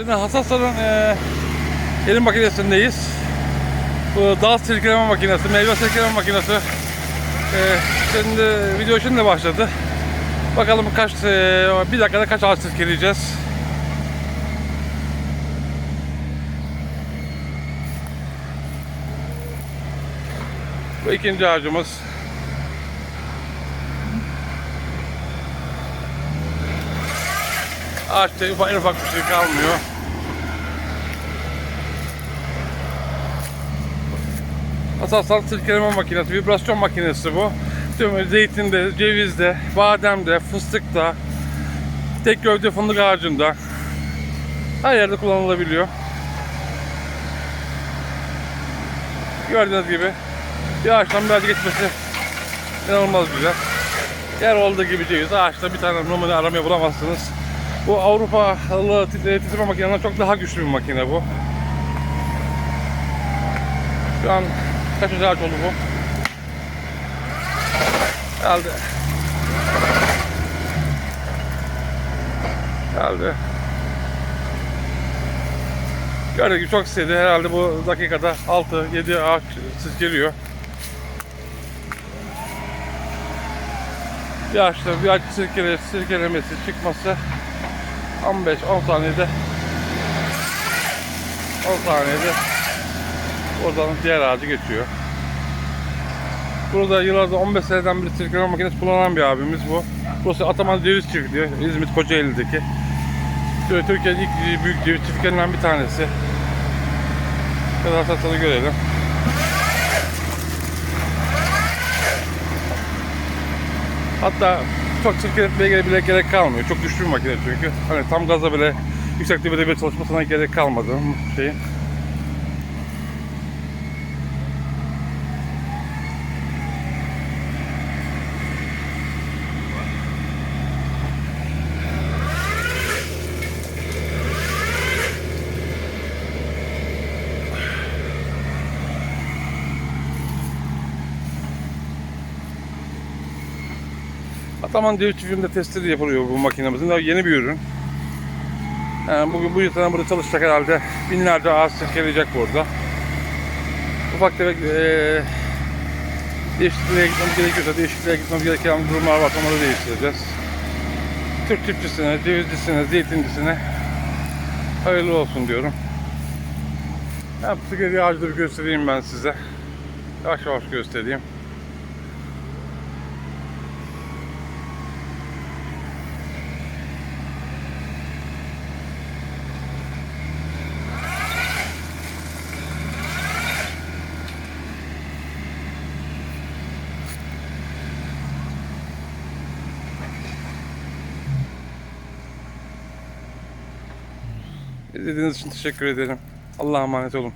Şimdi Hassasların e, elim makinesindeyiz. Bu dal silkeleme makinesi, meyve silkeleme makinesi. E, şimdi video şimdi başladı. Bakalım kaç e, bir dakikada kaç ağaç silkeleyeceğiz. Bu ikinci ağacımız. Ağaçta ufak, ufak bir şey kalmıyor. Asansal silkeleme makinesi, vibrasyon makinesi bu. Tüm zeytinde, cevizde, bademde, fıstıkta, tek gövde fındık ağacında her yerde kullanılabiliyor. Gördüğünüz gibi bir ağaçtan bir ağaca geçmesi inanılmaz güzel. Yer olduğu gibi ceviz ağaçta bir tane numune aramaya bulamazsınız. Bu Avrupalı titre- titreme makinelerinden çok daha güçlü bir makine bu. Şu an kaçıncı ağaç oldu bu? Geldi. Geldi. Gördüğünüz çok istedi. Herhalde bu dakikada 6-7 ağaç silkeliyor. Bir ağaçta bir ağaç silkele, silkelemesi çıkması 15-10 saniyede 10 saniyede oradan diğer ağacı geçiyor. Burada yıllarda 15 seneden beri silkeleme makinesi kullanan bir abimiz bu. Burası Ataman Ceviz Çiftliği, İzmit Kocaeli'deki. Türkiye'nin ilk büyük ceviz çiftliklerinden bir tanesi. Biraz hasatını görelim. Hatta çok sirkeletmeye bile gerek kalmıyor. Çok güçlü bir makine çünkü. Hani tam gaza bile yüksek devirde bir çalışmasına gerek kalmadı şeyin. Ataman Ceviz Çiftliği'nde testleri yapılıyor bu makinemizin. Daha yeni bir ürün. Yani bugün bu yüzden burada çalışacak herhalde. Binlerce ağaç silkeleyecek burada. Ufak tefek eee değişikliğe gitmemiz gerekiyorsa değişikliğe gitmemiz gereken durumlar var. Onları değiştireceğiz. Türk çiftçisine, cevizcisine, zeytincisine hayırlı olsun diyorum. Sigara ağacı bir göstereyim ben size. Yavaş yavaş göstereyim. İzlediğiniz için teşekkür ederim. Allah'a emanet olun.